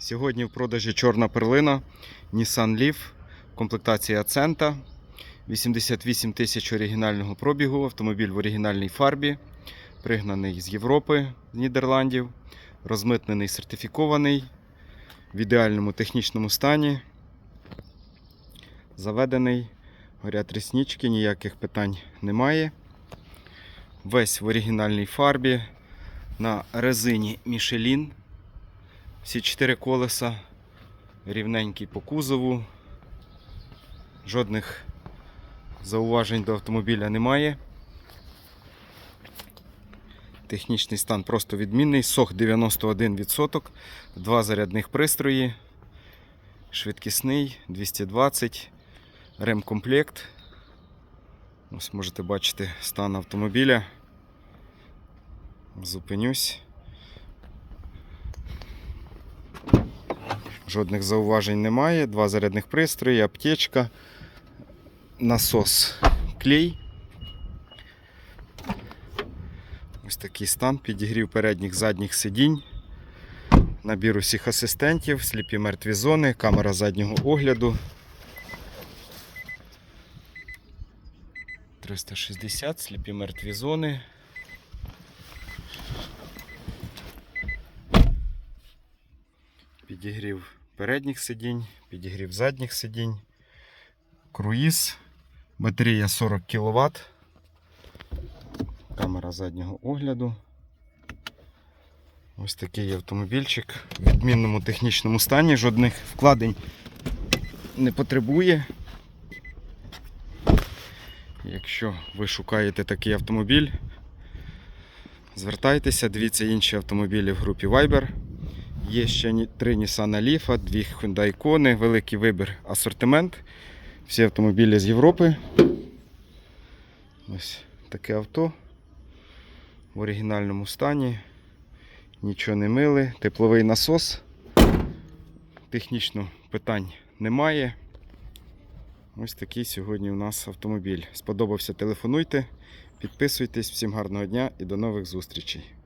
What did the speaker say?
Сьогодні в продажі чорна перлина Nissan Leaf, комплектація Accenta, 88 тисяч оригінального пробігу, автомобіль в оригінальній фарбі, пригнаний з Європи, з Нідерландів, розмитнений, сертифікований, в ідеальному технічному стані, заведений, горять ріснички, ніяких питань немає. Весь в оригінальній фарбі, на резині Michelin. Всі чотири колеса рівненькі по кузову. Жодних зауважень до автомобіля немає. Технічний стан просто відмінний. Сох 91%, два зарядних пристрої, швидкісний 220, ремкомплект. Ось можете бачити стан автомобіля. Зупинюсь. Жодних зауважень немає. Два зарядних пристрої, аптечка, насос клей. Ось такий стан, підігрів передніх задніх сидінь. Набір усіх асистентів, сліпі мертві зони, камера заднього огляду. 360, сліпі мертві зони. Підігрів передніх сидінь, підігрів задніх сидінь, круїз, батарея 40 кВт, камера заднього огляду. Ось такий автомобільчик в відмінному технічному стані, жодних вкладень не потребує. Якщо ви шукаєте такий автомобіль, звертайтеся, дивіться інші автомобілі в групі Viber. Є ще три Nissan Leaf, дві Hyundai Kona, великий вибір асортимент. Всі автомобілі з Європи. Ось таке авто в оригінальному стані. Нічого не мили. Тепловий насос. Технічно питань немає. Ось такий сьогодні у нас автомобіль. Сподобався, телефонуйте, підписуйтесь. Всім гарного дня і до нових зустрічей.